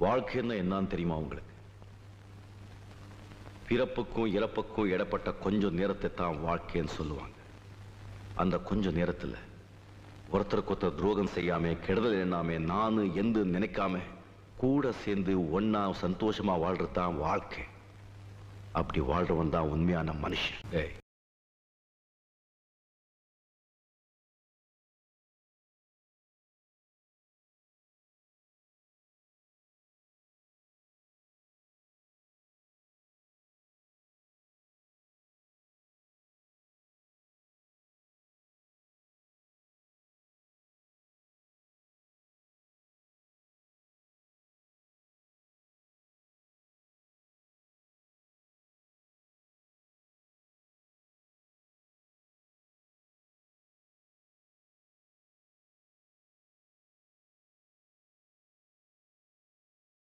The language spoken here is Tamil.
வாழ்க்கைன்னா என்னன்னு தெரியுமா உங்களுக்கு? பிறப்புக்கும் இறப்புக்கும் இடப்பட்ட கொஞ்சம் நேரத்தை தான் வாழ்க்கைன்னு சொல்லுவாங்க. அந்த கொஞ்ச நேரத்தில் ஒருத்தருக்கு ஒருத்தர் துரோகம் செய்யாம கெடுதல் எண்ணாம நானு எந்த நினைக்காம கூட சேர்ந்து ஒன்னா சந்தோஷமா வாழ்றது தான் வாழ்க்கை. அப்படி வாழ்றவன் தான் உண்மையான மனுஷன். ஏய்